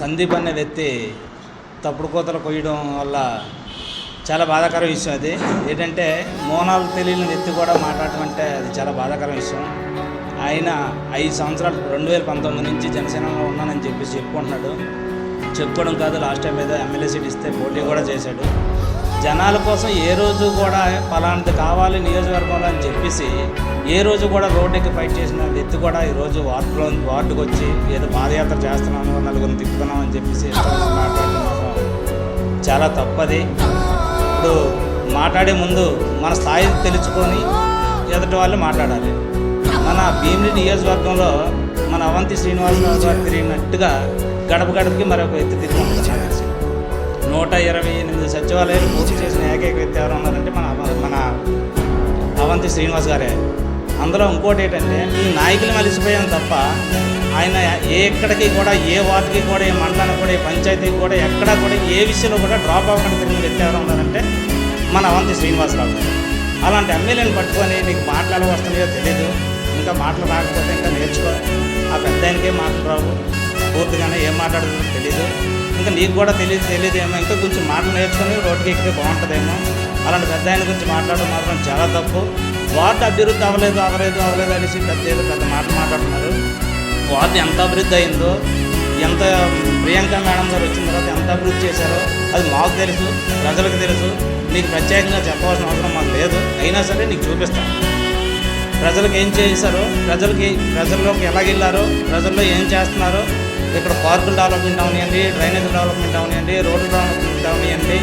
సందీప్ అనే వ్యక్తి తప్పుడు కోతలు కొయ్యడం వల్ల చాలా బాధాకర విషయం అది. ఏంటంటే మోనాలు తెలియని వ్యక్తి కూడా మాట్లాడటం అంటే అది చాలా బాధాకర విషయం. ఆయన ఐదు సంవత్సరాలు రెండు వేల పంతొమ్మిది నుంచి జనసేనలో ఉన్నానని చెప్పేసి చెప్పుకుంటున్నాడు. చెప్పుకోవడం కాదు లాస్ట్ టైం ఏదో ఎమ్మెల్యే సీట్ ఇస్తే పోటీ కూడా చేశాడు. జనాల కోసం ఏ రోజు కూడా ఫలాంటి కావాలి నియోజకవర్గంలో అని చెప్పేసి ఏ రోజు కూడా రోడ్డుకి ఫైట్ చేసిన వ్యక్తి కూడా ఈరోజు వార్డులో వార్డుకు వచ్చి ఏదో పాదయాత్ర చేస్తున్నాను నలుగురిని తిప్పుతున్నాం అని చెప్పేసి మాట్లాడుతున్నాం చాలా తప్పది. ఇప్పుడు మాట్లాడే ముందు మన స్థాయి తెలుసుకొని ఎదుటి వాళ్ళు మాట్లాడాలి. మన భీమిలి నియోజకవర్గంలో మన అవంతి శ్రీనివాసరావు గారు తిరిగినట్టుగా గడప గడపకి మరొక వ్యక్తి తిరిగి ఉంటారు నూట ఇరవై ఎనిమిది సచివాలయాలు పూర్తి చేసిన ఏకైక వ్యక్తి ఎవరు ఉన్నారంటే మన మన అవంతి శ్రీనివాస్ గారే. అందులో ఇంకోటి ఏంటంటే ఈ నాయకులు మలిసిపోయాం తప్ప ఆయన ఏ ఎక్కడికి కూడా ఏ వార్డుకి కూడా ఏ మండలానికి కూడా ఏ పంచాయతీకి కూడా ఎక్కడ కూడా ఏ విషయంలో కూడా డ్రాప్ అవ్వకుండా తిరిగిన వ్యక్తి ఎవరు ఉన్నారంటే మన అవంతి శ్రీనివాసరావు గారు. అలాంటి ఎమ్మెల్యేని పట్టుకొని నీకు మాట్లాడ వస్తున్నాయో తెలియదు ఇంకా మాటలు రాకపోతే ఇంకా నేర్చుకో. ఆ పెద్ద ఆయనకే మాటలు రావు. పూర్తిగానే ఏం మాట్లాడుతుందో తెలియదు ఇంకా నీకు కూడా తెలియదు తెలియదేమో. ఇంకా కొంచెం మాటలు నేర్చుకొని రోడ్డుకి ఎక్కితే బాగుంటుందేమో. అలాంటి పెద్ద ఆయన గురించి మాట్లాడడం మాత్రం చాలా తప్పు. వార్డు అభివృద్ధి అవ్వలేదు అవ్వలేదు అవ్వలేదు అనేసి పెద్ద ఏదో పెద్ద మాటలు మాట్లాడుతున్నారు. వార్డు ఎంత అభివృద్ధి అయిందో ఎంత ప్రియాంక మేడం గారు వచ్చిన తర్వాత ఎంత అభివృద్ధి చేశారో అది మాకు తెలుసు ప్రజలకు తెలుసు. నీకు ప్రత్యేకంగా చెప్పవలసిన అవసరం మాకు లేదు. అయినా సరే నీకు చూపిస్తాను ప్రజలకు ఏం చేశారో ప్రజలకి ప్రజల్లోకి ఎలా వెళ్ళారో ప్రజల్లో ఏం చేస్తున్నారో ఇక్కడ పార్కులు డెవలప్మెంట్ అవనివ్వండి డ్రైనేజ్ డెవలప్మెంట్ అవనివ్వండి రోడ్డు డెవలప్మెంట్ అవనివ్వండి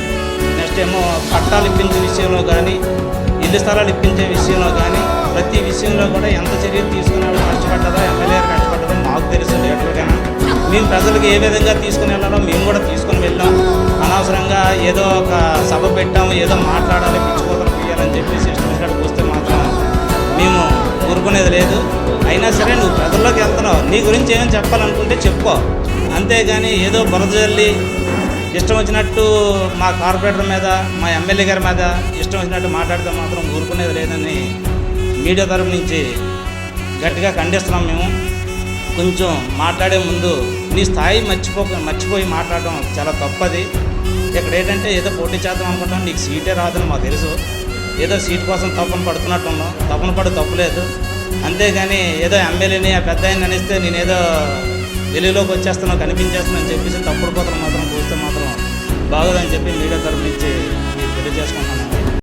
నెక్స్ట్ ఏమో పట్టాలు ఇప్పించే విషయంలో కానీ ఇల్లు స్థలాలు ఇప్పించే విషయంలో కానీ ప్రతి విషయంలో కూడా ఎంత చర్యలు తీసుకున్నాడో కష్టపడ్డదో ఎమ్మెల్యే కష్టపడ్డదో మాకు తెలుసు లీటర్గానే మేము ప్రజలకు ఏ విధంగా తీసుకుని వెళ్ళాలో మేము కూడా తీసుకుని వెళ్ళాం అనవసరంగా ఏదో ఒక సభ పెట్టాము ఏదో మాట్లాడాలి పిచ్చిపోతలు పోయాలని చెప్పేసి ఇష్టం వచ్చినట్టు వస్తే మాత్రం మేము ఊరుకునేది లేదు. అయినా సరే నువ్వు ప్రజల్లోకి వెళ్తున్నావు. నీ గురించి ఏమైనా చెప్పాలనుకుంటే చెప్పుకో. అంతేగాని ఏదో బురద జల్లి ఇష్టం వచ్చినట్టు మా కార్పొరేటర్ మీద మా ఎమ్మెల్యే గారి మీద ఇష్టం వచ్చినట్టు మాట్లాడితే మాత్రం ఊరుకునేది లేదని మీడియా తరపు నుంచి గట్టిగా ఖండిస్తున్నాం మేము. కొంచెం మాట్లాడే ముందు నీ స్థాయి మర్చిపో మర్చిపోయి మాట్లాడడం చాలా తప్పది. ఇక్కడ ఏంటంటే ఏదో పోటీ చేద్దాం అనుకుంటాం నీకు సీటే రాదని మాకు తెలుసు. ఏదో సీట్ కోసం తప్పన పడుతున్నట్టు ఉన్నాం. తప్పన పడి తప్పులేదు. అంతేగాని ఏదో ఎమ్మెల్యేని ఆ పెద్ద ఆయన అనిస్తే నేనేదో వెలుగులోకి వచ్చేస్తున్నా కనిపించేస్తున్నావు అని చెప్పేసి తప్పుడు కోతలు మాత్రం చూస్తే మాత్రం బాగోదని చెప్పి మీడియా తరఫు నుంచి మీకు తెలియజేసుకుంటున్నాను.